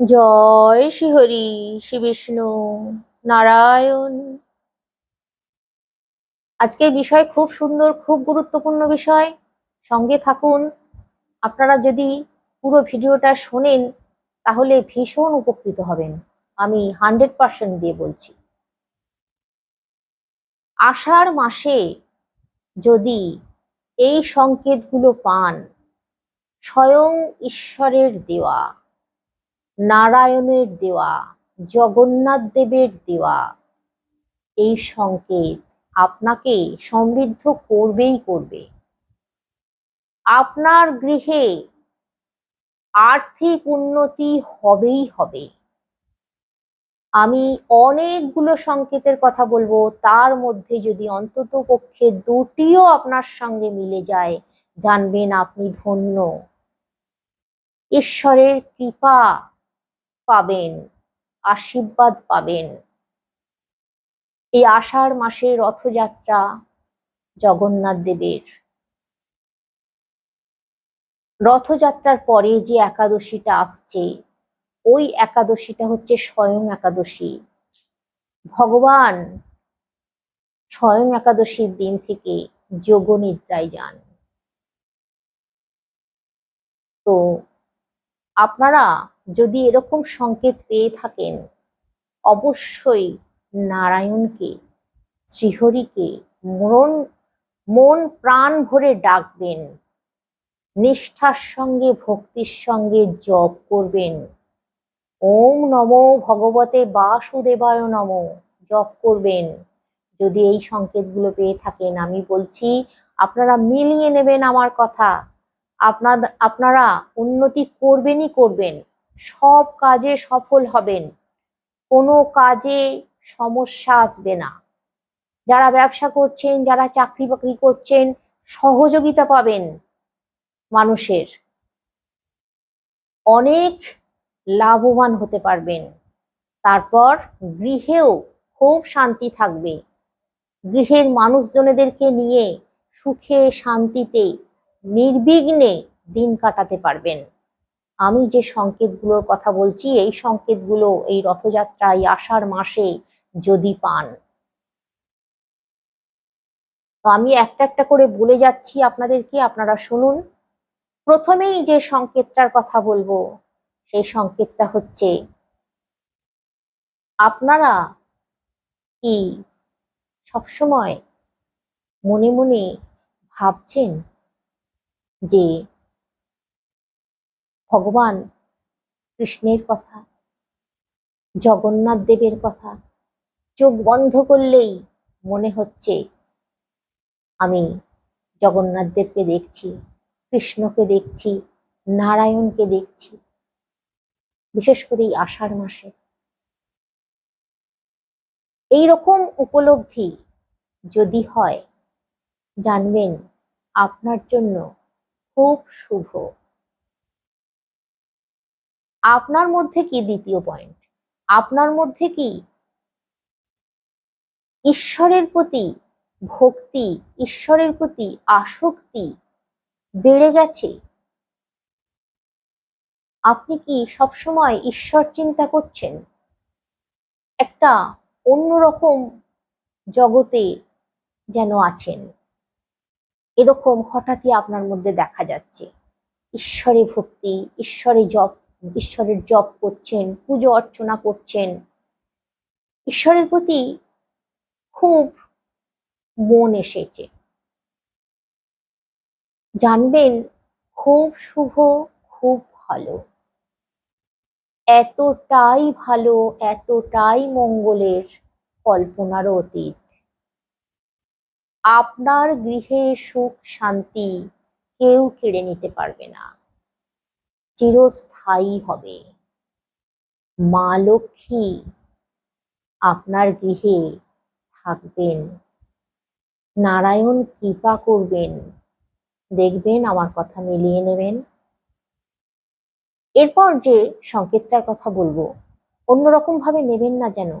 জয় শ্রীহরি, শ্রী বিষ্ণু নারায়ণ। আজকের বিষয় খুব সুন্দর, খুব গুরুত্বপূর্ণ বিষয়। সঙ্গে থাকুন। আপনারা যদি পুরো ভিডিওটা শোনেন, তাহলে ভীষণ উপকৃত হবেন। আমি হান্ড্রেড পার্সেন্ট দিয়ে বলছি। আষাঢ় মাসে যদি এই সংকেতগুলো পান, স্বয়ং ঈশ্বরের দেওয়া নারায়ণের দেওয়া, জগন্নাথ দেবের দেওয়া। এই সংকেত আপনাকে সমৃদ্ধ করবেই করবে। আপনার গৃহে আর্থিক উন্নতি হবেই হবে। আমি অনেকগুলো সংকেতের কথা বলব, তার মধ্যে যদি অন্তত পক্ষে দুটিও আপনার সঙ্গে মিলে যায়, জানবেন আপনি ধন্য। ঈশ্বরের কৃপা পাবেন, আশীর্বাদ পাবেন। এই আষাঢ় মাসে রথযাত্রা জগন্নাথ দেবের। রথযাত্রার পরে যে একাদশীটা আসছে, ওই একাদশীটা হচ্ছে স্বয়ং একাদশী। ভগবান স্বয়ং একাদশীর দিন থেকে যোগ নিদ্রায় যান। তো আপনারা যদি এরকম সংকেত পেয়ে থাকেন, অবশ্যই নারায়ণকে, শ্রীহরিকে মন মন প্রাণ ভরে ডাকবেন। নিষ্ঠার সঙ্গে, ভক্তির সঙ্গে জপ করবেন। ওম নমো ভগবতে বাসুদেবায় নম, জপ করবেন। যদি এই সংকেতগুলো পেয়ে থাকেন, আমি বলছি, আপনারা মিলিয়ে নেবেন আমার কথা। আপনার আপনারা উন্নতি করবেনই করবেন। সব কাজে সফল হবেন। কোনো কাজে সমস্যা আসবে না। যারা ব্যবসা করছেন, যারা চাকরি বাকরি করছেন, সহযোগিতা পাবেন মানুষের। অনেক লাভবান হতে পারবেন। তারপর গৃহেও খুব শান্তি থাকবে। গৃহের মানুষজনেদেরকে নিয়ে সুখে শান্তিতে, নির্বিঘ্নে দিন কাটাতে পারবেন। আমি যে সংকেতগুলোর কথা বলছি, এই সংকেতগুলো এই রথযাত্রায় আষাঢ় মাসে যদি পান। তো আমি একটা একটা করে বলে যাচ্ছি আপনাদেরকে, আপনারা শুনুন। প্রথমেই যে সংকেতটার কথা বলব, সেই সংকেতটা হচ্ছে, আপনারা কি সবসময় মনে মনে ভাবছেন যে ভগবান কৃষ্ণের কথা, জগন্নাথ দেবের কথা, চোখ বন্ধ করলেই মনে হচ্ছে আমি জগন্নাথ দেবকে দেখছি, কৃষ্ণকে দেখছি, নারায়ণকে দেখছি, বিশেষ করে এই আষাঢ় মাসে। এই রকম উপলব্ধি যদি হয়, জানবেন আপনার জন্য খুব শুভ। আপনার মধ্যে কি দ্বিতীয় পয়েন্ট আপনার মধ্যে কি ঈশ্বরের প্রতি ভক্তি, ঈশ্বরের প্রতি আসক্তি বেড়ে গেছে? আপনি কি সবসময় ঈশ্বর চিন্তা করছেন? একটা অন্যরকম জগতে যেন আছেন। এরকম হঠাৎই আপনার মধ্যে দেখা যাচ্ছে। ঈশ্বরে ভক্তি, ঈশ্বরে জপ ঈশ্বরের জপ করছেন, পুজো অর্চনা করছেন। ঈশ্বরের প্রতি খুব মন এসেছে। জানবেন, খুব শুভ, খুব ভালো। এতটাই ভালো, এতটাই মঙ্গলের কল্পনারও অতীত। আপনার গৃহে সুখ, শান্তি কেউ কেড়ে নিতে পারবে না। চিরস্থায়ী হবে। মা লক্ষ্মী আপনার গৃহে থাকবেন। নারায়ণ কৃপা করবেন। দেখবেন আমার কথা মিলিয়ে নেবেন। এরপর যে সংকেতটার কথা বলব, অন্যরকম ভাবে নেবেন না যেন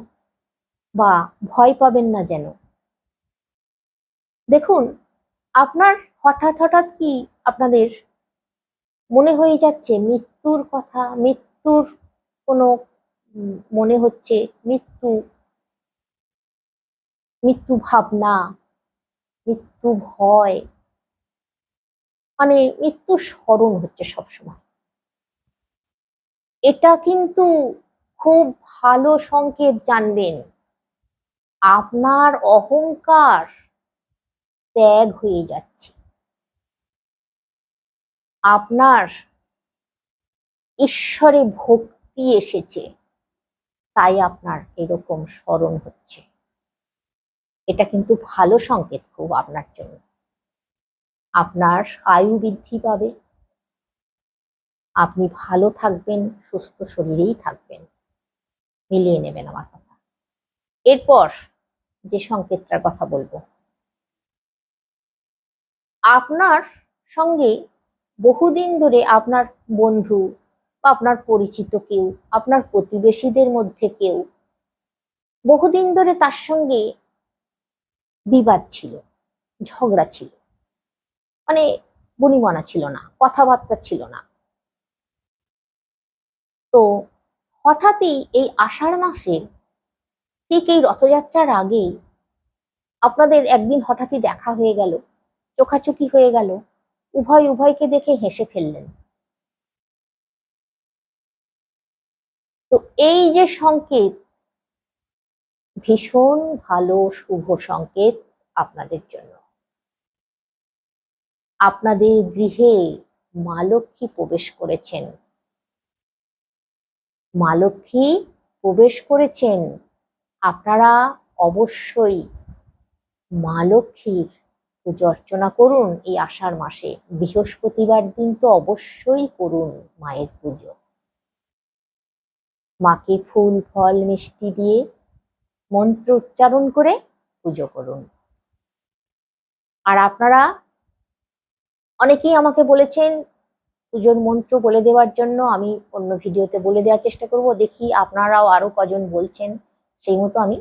বা ভয় পাবেন না যেন। দেখুন, আপনার হঠাৎ হঠাৎ কি আপনাদের মনে হয়ে যাচ্ছে মৃত্যুর কথা, মৃত্যুর কোনো মনে হচ্ছে মৃত্যু মৃত্যু ভাবনা, মৃত্যু ভয় মানে মৃত্যু স্মরণ হচ্ছে সবসময়। এটা কিন্তু খুব ভালো সংকেত জানবেন। আপনার অহংকার ত্যাগ হয়ে যাচ্ছে। আপনার ঈশ্বরে ভক্তি এসেছে, তাই আপনার এরকম স্মরণ হচ্ছে। এটা কিন্তু ভালো সংকেত খুব আপনার জন্য। আপনার আয়ু বৃদ্ধি পাবে। আপনি ভালো থাকবেন, সুস্থ শরীরেই থাকবেন। মিলিয়ে নেবেন আমার কথা। এরপর যে সংকেতটার কথা বলব। আপনার সঙ্গে বহুদিন ধরে আপনার বন্ধু বা আপনার পরিচিত কেউ, আপনার প্রতিবেশীদের মধ্যে কেউ বহুদিন ধরে তার সঙ্গে বিবাদ ছিল, ঝগড়া ছিল। মানে বনিমনা ছিল না, কথাবার্তা ছিল না। তো হঠাৎই এই আষাঢ় মাসে ঠিক এই রথযাত্রার আগেই আপনাদের একদিন হঠাৎই দেখা হয়ে গেল, চোখাচোখি হয়ে গেল। উভয় উভয়কে দেখে হেসে ফেললেন। তো এই যে সংকেত, ভীষণ ভালো, শুভ সংকেত আপনাদের জন্য। আপনাদের গৃহে মা লক্ষ্মী প্রবেশ করেছেন। মা লক্ষ্মী প্রবেশ করেছেন, আপনারা অবশ্যই মা লক্ষ্মীর পুজো অর্চনা করুন এই আষাঢ় মাসে। বৃহস্পতিবার দিন তো অবশ্যই করুন মায়ের পুজো। মাকে ফুল, ফল, মিষ্টি দিয়ে মন্ত্র উচ্চারণ করে পুজো করুন। আর আপনারা অনেকেই আমাকে বলেছেন, পুজোর মন্ত্র বলে দেওয়ার জন্য আমি অন্য ভিডিওতে বলে দেওয়ার চেষ্টা করব। দেখি আপনারাও আরও কজন বলছেন, সেই মতো আমি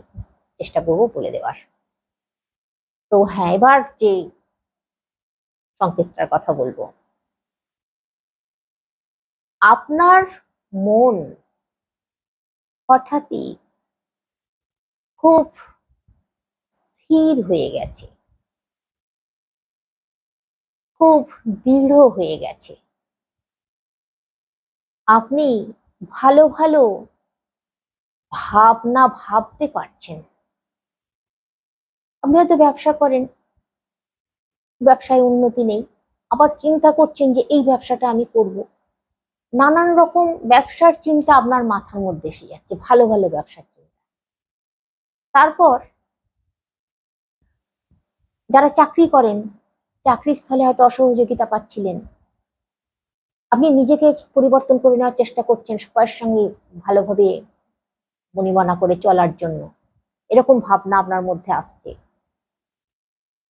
চেষ্টা করব বলে দেওয়ার। তো হ্যাঁ এবার যে সংকেতটার কথা বলব। আপনার মন হঠাৎই খুব স্থির হয়ে গেছে। খুব দৃঢ় হয়ে গেছে। আপনি ভালো ভালো ভাবনা ভাবতে পারছেন। আপনি হয়তো ব্যবসা করেন। ব্যবসায় উন্নতি নেই। আবার চিন্তা করছেন যে এই ব্যবসাটা আমি করব। নানান রকম ব্যবসার চিন্তা আপনার মাথার মধ্যে এসে যাচ্ছে, ভালো ভালো ব্যবসার চিন্তা। তারপর যারা চাকরি করেন, চাকরির স্থলে হয়তো অসহযোগিতা পাচ্ছিলেন। আপনি নিজেকে পরিবর্তন করে নেওয়ার চেষ্টা করছেন সবার সঙ্গে ভালোভাবে মনিমনা করে চলার জন্য। এরকম ভাবনা আপনার মধ্যে আসছে।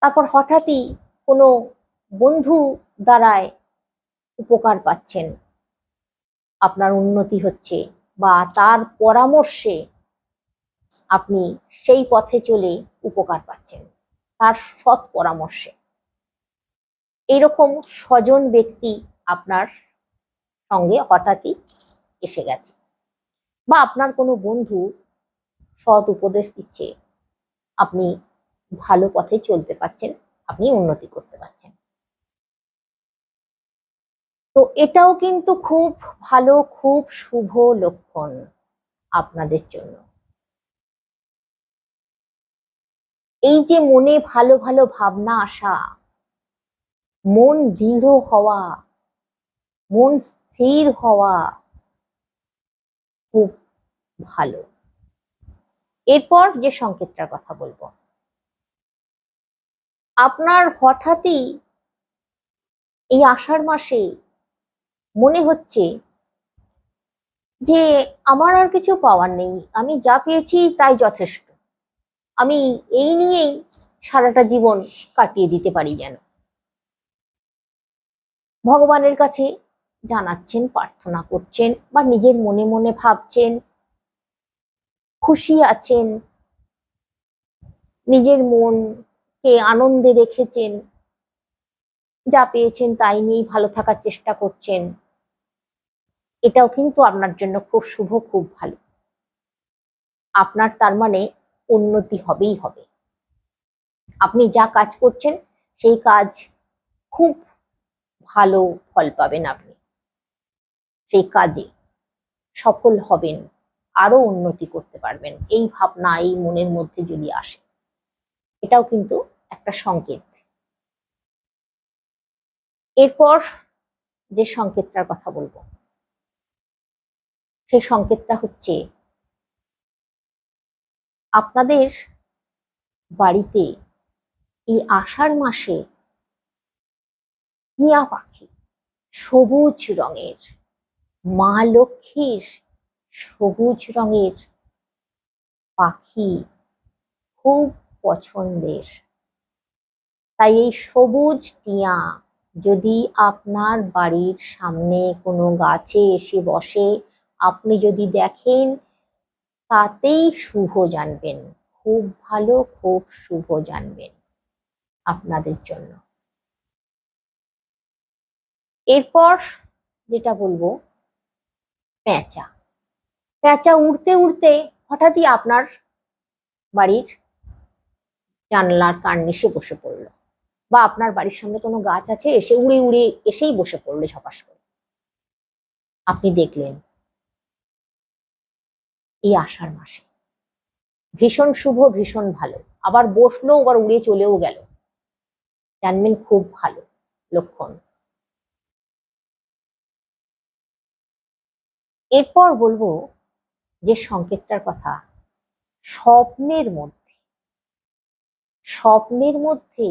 তারপর হঠাৎই কোনো বন্ধু দ্বারায় উপকার পাচ্ছেন। আপনার উন্নতি হচ্ছে বা তার পরামর্শে আপনি সেই পথে চলে উপকার পাচ্ছেন, তার সৎ পরামর্শে। এইরকম স্বজন ব্যক্তি আপনার সঙ্গে হঠাৎই এসে গেছে বা আপনার কোনো বন্ধু সৎ উপদেশ দিচ্ছে, আপনি ভালো পথে চলতে পারছেন, আপনি উন্নতি করতে পারছেন। তো এটাও কিন্তু খুব ভালো, খুব শুভ লক্ষণ আপনাদের জন্য। এই যে মনে ভালো ভালো ভাবনা আসা, মন দৃঢ় হওয়া, মন স্থির হওয়া খুব ভালো। এরপর যে সংকেতটার কথা বলব। আপনার হঠাৎই এই আষাঢ় মাসে মনে হচ্ছে যে আমার আর কিছু পাওয়ার নেই। আমি যা পেয়েছি তাই যথেষ্ট। আমি এই নিয়েই সারাটা জীবন কাটিয়ে দিতে পারি যেন। ভগবানের কাছে জানাচ্ছেন, প্রার্থনা করছেন বা নিজের মনে মনে ভাবছেন, খুশি আছেন, নিজের মনকে আনন্দে রেখেছেন যা পেয়েছেন তাই নিয়েই ভালো থাকার চেষ্টা করছেন। এটাও কিন্তু আপনার জন্য খুব শুভ, খুব ভালো। আপনার তার মানে উন্নতি হবেই হবে। আপনি যা কাজ করছেন, সেই কাজ খুব ভালো ফল পাবেন আপনি। সেই কাজে সফল হবেন আরও উন্নতি করতে পারবেন। এই ভাবনা, এই মনের মধ্যে যদি আসে, এটাও কিন্তু একটা সংকেত। এরপর যে সংকেতটার কথা বলব, সেই সংকেতটা হচ্ছে, আপনাদের বাড়িতে এই আষাঢ় মাসে টিয়া পাখি সবুজ রঙের, মা লক্ষ্মীর সবুজ রঙের পাখি খুব পছন্দের তাই এই সবুজ টিয়া যদি আপনার বাড়ির সামনে কোনো গাছে এসে বসে, আপনি যদি দেখেন, তাতেই শুভ জানবেন। খুব ভালো, খুব শুভ জানবেন আপনাদের জন্য। এরপর যেটা বলব, প্যাঁচা। প্যাঁচা উড়তে উড়তে হঠাৎই আপনার বাড়ির জানলার কার্নিশে বসে পড়ল। বা আপনার বাড়ির সামনে কোনো গাছ আছে, এসে উড়ে উড়ে এসেই বসে পড়ল ঝপাস করে। আপনি দেখলেন, এই আষাঢ় মাসে। ভীষণ শুভ, ভীষণ ভালো। আবার বসল, আবার উড়ে চলেও গেল। জানবেন, খুব ভালো লক্ষণ। এরপর বলব যে সংকেতটার কথা, স্বপ্নের মধ্যে স্বপ্নের মধ্যে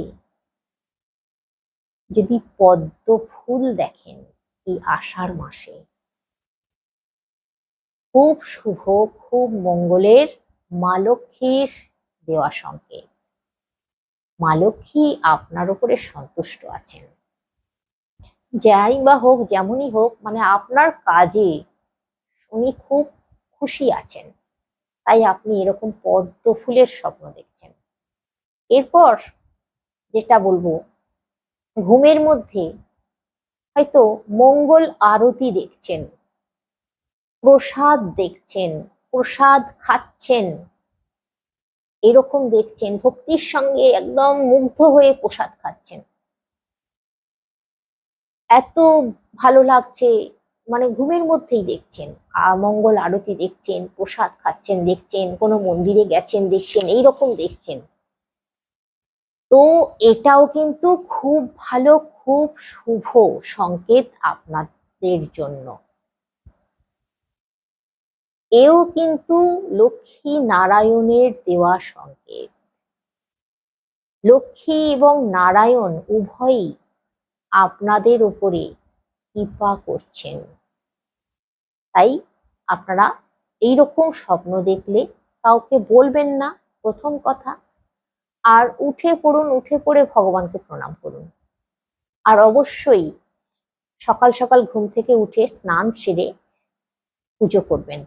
যদি পদ্ম ফুল দেখেন এই আষাঢ় মাসে, খুব শুভ, খুব মঙ্গলের মা লক্ষ্মীর দেওয়া সংকেত। মা লক্ষ্মী আপনার উপরে সন্তুষ্ট আছেন। যাই বা হোক, যেমনই হোক মানে আপনার কাজে উনি খুব খুশি আছেন। তাই আপনি এরকম পদ্ম ফুলের স্বপ্ন দেখছেন। এরপর যেটা বলব ঘুমের মধ্যে হয়তো মঙ্গল আরতি দেখছেন, প্রসাদ দেখছেন, প্রসাদ খাচ্ছেন। এরকম দেখছেন, ভক্তির সঙ্গে একদম মুগ্ধ হয়ে প্রসাদ খাচ্ছেন। এত ভালো লাগছে মানে ঘুমের মধ্যেই দেখছেন মঙ্গল আরতি দেখছেন, প্রসাদ খাচ্ছেন, দেখছেন, কোনো মন্দিরে গেছেন, দেখছেন, এইরকম দেখছেন। তো এটাও কিন্তু খুব ভালো, খুব শুভ সংকেত আপনাদের জন্য। এও কিন্তু লক্ষ্মী নারায়ণের দেওয়া সংকেত। লক্ষ্মী এবং নারায়ণ উভয়ই আপনাদের উপরে কৃপা করছেন। তাই আপনারা এইরকম স্বপ্ন দেখলে কাউকে বলবেন না, প্রথম কথা। আর উঠে পড়ুন, উঠে পড়ে ভগবানকে প্রণাম করুন। আর অবশ্যই সকাল সকাল ঘুম থেকে উঠে স্নান সেরে পুজো করবেন।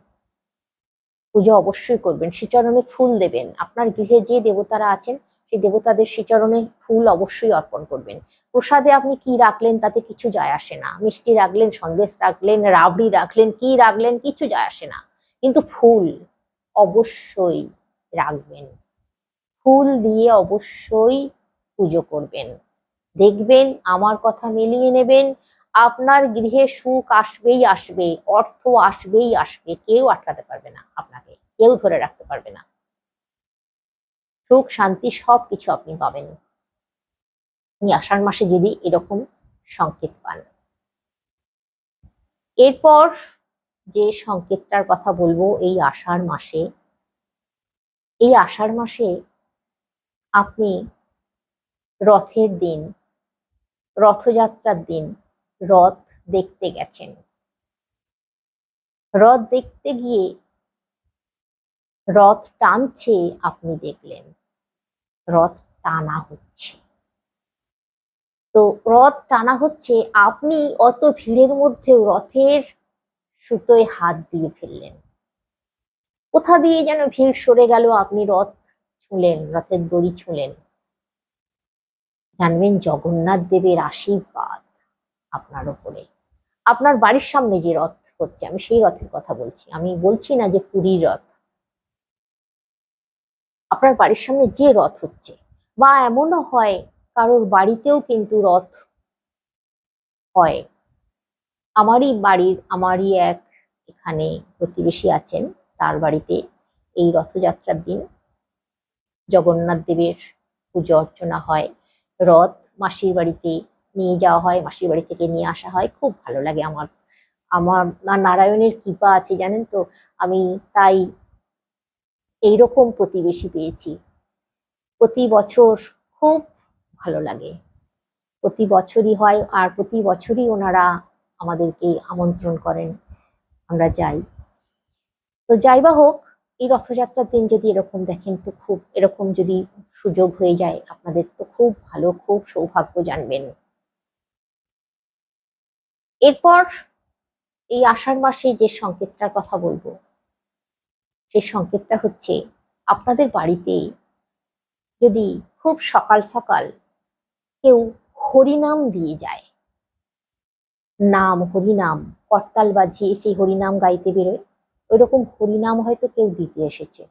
পুজো অবশ্যই করবেন। শ্রীচরণে ফুল দেবেন। আপনার গৃহে যে দেবতারা আছেন, সেই দেবতাদের শ্রীচরণে ফুল অবশ্যই অর্পণ করবেন। প্রসাদে আপনি কি রাখলেন, তাতে কিছু যায় আসে না। মিষ্টি রাখলেন, সন্দেশ রাখলেন, রাবড়ি রাখলেন, কি রাখলেন, কিছু যায় আসে না। কিন্তু ফুল অবশ্যই রাখবেন। ফুল দিয়ে অবশ্যই পুজো করবেন। দেখবেন, আমার কথা মিলিয়ে নেবেন, আপনার গৃহে সুখ আসবেই আসবে, অর্থ আসবেই আসবে, কেউ আটকাতে পারবে না আপনাকে, কেউ ধরে রাখতে পারবে না। সুখ, শান্তি সব কিছু আপনি পাবেন। আষাঢ় মাসে যদি এরকম সংকেত পান। এরপর যে সংকেতটার কথা বলব, এই আষাঢ় মাসে, এই আষাঢ় মাসে আপনি রথের দিন, রথযাত্রার দিন রথ দেখতে গেছেন। রথ দেখতে গিয়ে রথ টানছে আপনি দেখলেন। রথ টানা হচ্ছে। তো রথ টানা হচ্ছে, আপনি অত ভিড়ের মধ্যেও রথের সুতোয় হাত দিয়ে ফেললেন। কোথা দিয়ে যেন ভিড় সরে গেল, আপনি রথ ছুঁলেন, রথের দড়ি ছুঁলেন। জানবেন জগন্নাথ দেবের আশীর্বাদ আপনার উপরে আপনার বাড়ির সামনে যে রথ হচ্ছে, আমি সেই রথের কথা বলছি। আমি বলছি না যে পুরীর রথ। আপনার বাড়ির সামনে যে রথ হচ্ছে, বা এমনও হয়, কারোর বাড়িতেও কিন্তু রথ হয়। আমারই বাড়ির, আমারই এক এখানে প্রতিবেশী আছেন, তার বাড়িতে এই রথযাত্রার দিন। জগন্নাথ দেবের পুজো অর্চনা হয়। রথ মাসির বাড়িতে নিয়ে যাওয়া হয়, মাসির বাড়ি থেকে নিয়ে আসা হয়। খুব ভালো লাগে আমার। আমার নারায়ণের কৃপা আছে, জানেন তো? আমি তাই এইরকম প্রতিবেশী পেয়েছি। প্রতি বছর খুব ভালো লাগে। প্রতি বছরই হয় আর প্রতি বছরই ওনারা আমাদেরকে আমন্ত্রণ করেন। আমরা যাই। তো যাই বা হোক এই রথযাত্রার দিন যদি এরকম দেখেন, তো খুব এরকম যদি সুযোগ হয়ে যায়, আপনাদের তো খুব ভালো, খুব সৌভাগ্য জানবেন। এরপর এই আষাঢ় মাসে যে সংকেতটার কথা বলব, সেই সংকেতটা হচ্ছে আপনাদের বাড়িতে যদি খুব সকাল সকাল কেউ হরিনাম দিয়ে যায়, নাম হরিনাম করতাল বাজিয়ে সেই হরিনাম গাইতে বেরোয় ওইরকম হরিনাম হয়তো কেউ দিতে এসেছে।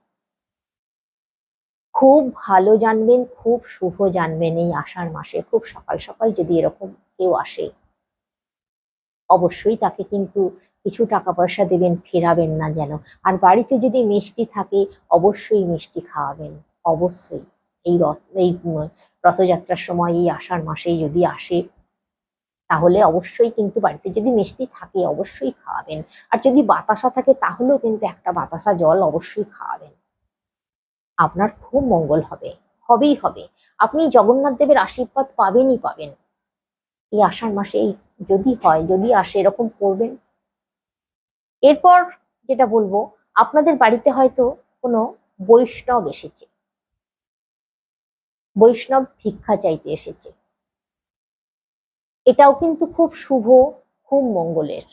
খুব ভালো জানবেন, খুব শুভ জানবেন এই আষাঢ় মাসে। খুব সকাল সকাল যদি এরকম কেউ আসে, অবশ্যই তাকে কিন্তু কিছু টাকা পয়সা দেবেন, ফেরাবেন না যেন। আর বাড়িতে যদি মিষ্টি থাকে, অবশ্যই মিষ্টি খাওয়াবেন, অবশ্যই। এই রথ, এই রথযাত্রার সময় এই আষাঢ় মাসে যদি আসে তাহলে অবশ্যই কিন্তু বাড়িতে যদি মিষ্টি থাকে অবশ্যই খাওয়াবেন। আর যদি বাতাসা থাকে তাহলেও কিন্তু একটা বাতাসা জল অবশ্যই খাওয়াবেন। আপনার খুব মঙ্গল হবে, হবেই হবে। আপনি জগন্নাথ দেবের আশীর্বাদ পাবেনই পাবেন। এই আষাঢ় মাসে যদি হয়, যদি আসে, এরকম করবেন। এরপর যেটা বলব, আপনাদের বাড়িতে হয়তো কোনো বৈষ্ণব এসেছে। বৈষ্ণব ভিক্ষা চাইতে এসেছে। এটাও কিন্তু খুব শুভ, খুব মঙ্গলের।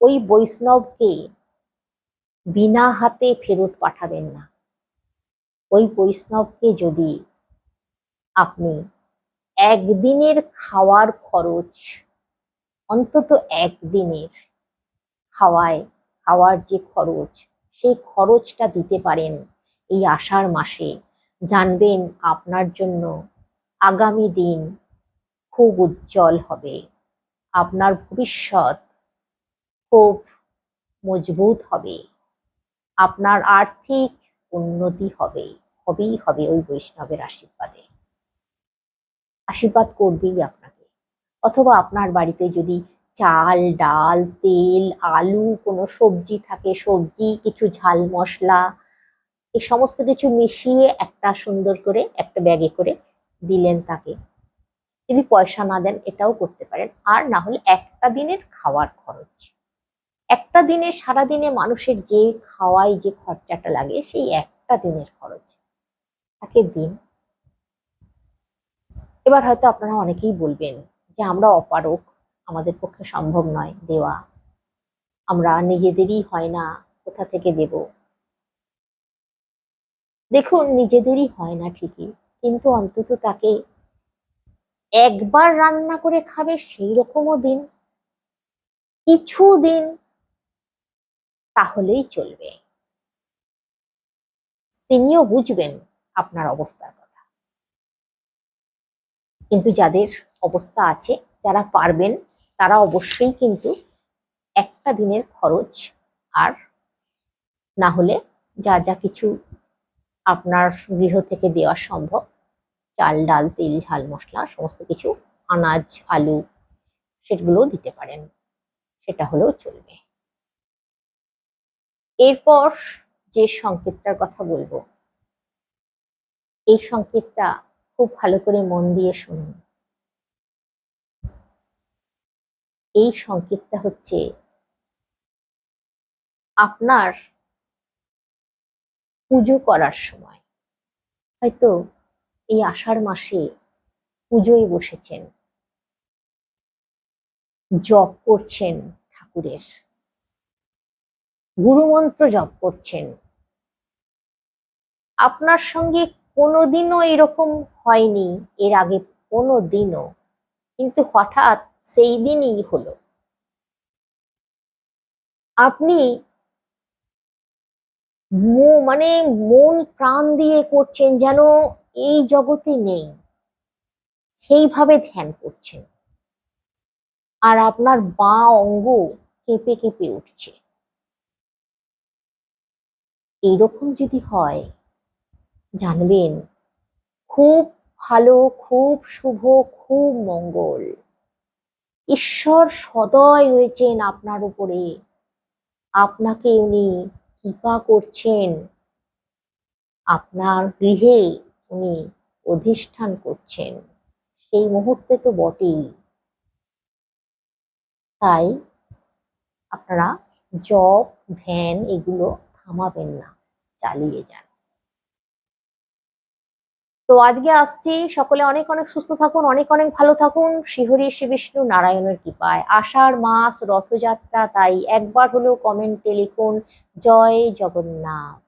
ওই বৈষ্ণবকে বিনা হাতে ফেরত পাঠাবেন না। ওই বৈষ্ণবকে যদি আপনি একদিনের খাওয়ার খরচ, অন্তত একদিনের খাওয়ায়, খাওয়ার যে খরচ, সেই খরচটা দিতে পারেন এই আষাঢ় মাসে। জানবেন আপনার জন্য আগামী দিন খুব উজ্জ্বল হবে। আপনার ভবিষ্যৎ খুব মজবুত হবে। আপনার আর্থিক উন্নতি হবে, হবেই হবে ওই বৈষ্ণবের আশীর্বাদে। আশীর্বাদ করবেই আপনাকে। অথবা আপনার বাড়িতে যদি চাল, ডাল, তেল, আলু কোনো সবজি থাকে, সবজি, কিছু ঝাল মশলা, এই সমস্ত কিছু মিশিয়ে একটা সুন্দর করে একটা ব্যাগে করে দিলেন তাকে। যদি পয়সা না দেন এটাও করতে পারেন। আর না হলে একটা দিনের খাওয়ার খরচ। একটা দিনে, সারা দিনে মানুষের যে খাওয়ায় যে খরচাটা লাগে, সেই একটা দিনের খরচ। তাকে দিন। এবার হয়তো আপনারা অনেকেই বলবেন যে, আমরা অপারক আমাদের পক্ষে সম্ভব নয় দেওয়া। আমরা নিজেদেরই হয় না, কোথা থেকে দেব? দেখুন, নিজেদেরই হয় না ঠিকই। কিন্তু অন্তত তাকে একবার রান্না করে খাবে সেই রকমও দিন। কিছু দিন তাহলেই চলবে। তিনিও বুঝবেন আপনার অবস্থার কথা। কিন্তু যাদের অবস্থা আছে, যারা পারবেন, তারা অবশ্যই কিন্তু একটা দিনের খরচ আর না হলে যা যা কিছু আপনার গৃহ থেকে দেওয়া সম্ভব চাল, ডাল, তেল, ঝাল, মশলা, সমস্ত কিছু, আনাজ, আলু, সেগুলোও দিতে পারেন। সেটা হলেও চলবে। এরপর যে সংকেতটার কথা বলব, এই সংকেতটা খুব ভালো করে মন দিয়ে শুনুন। এই সংকেতটা হচ্ছে, আপনার পুজো করার সময়। হয়তো এই আষাঢ় মাসে পুজোয় বসেছেন। জপ করছেন ঠাকুরের। গুরুমন্ত্র জপ করছেন। আপনার সঙ্গে কোনোদিনও এরকম হয়নি, এর আগে কোনো দিনও কিন্তু হঠাৎ সেই দিনই হলো। আপনি মানে মন প্রাণ দিয়ে করছেন যেন এই জগতে নেই। সেইভাবে ধ্যান করছেন আর আপনার বাঁ অঙ্গ কেঁপে কেঁপে উঠছে। এইরকম যদি হয়, জানবেন, খুব ভালো, খুব শুভ, খুব মঙ্গল। ঈশ্বর সদয় হয়েছেন আপনার উপরে। আপনাকে উনি কৃপা করছেন। আপনার গৃহে উনি অধিষ্ঠান করছেন। সেই মুহূর্তে তো বটেই। তাই আপনারা জপ ধ্যান এগুলো থামাবেন না, চালিয়ে যান। তো আজকে আসছি। সকলে অনেক অনেক সুস্থ থাকুন, অনেক অনেক ভালো থাকুন। শ্রীহরি শ্রী বিষ্ণু, নারায়ণের কৃপায়। আষাঢ় মাস, রথযাত্রা, তাই একবার হলেও কমেন্টে লিখুন, জয় জগন্নাথ।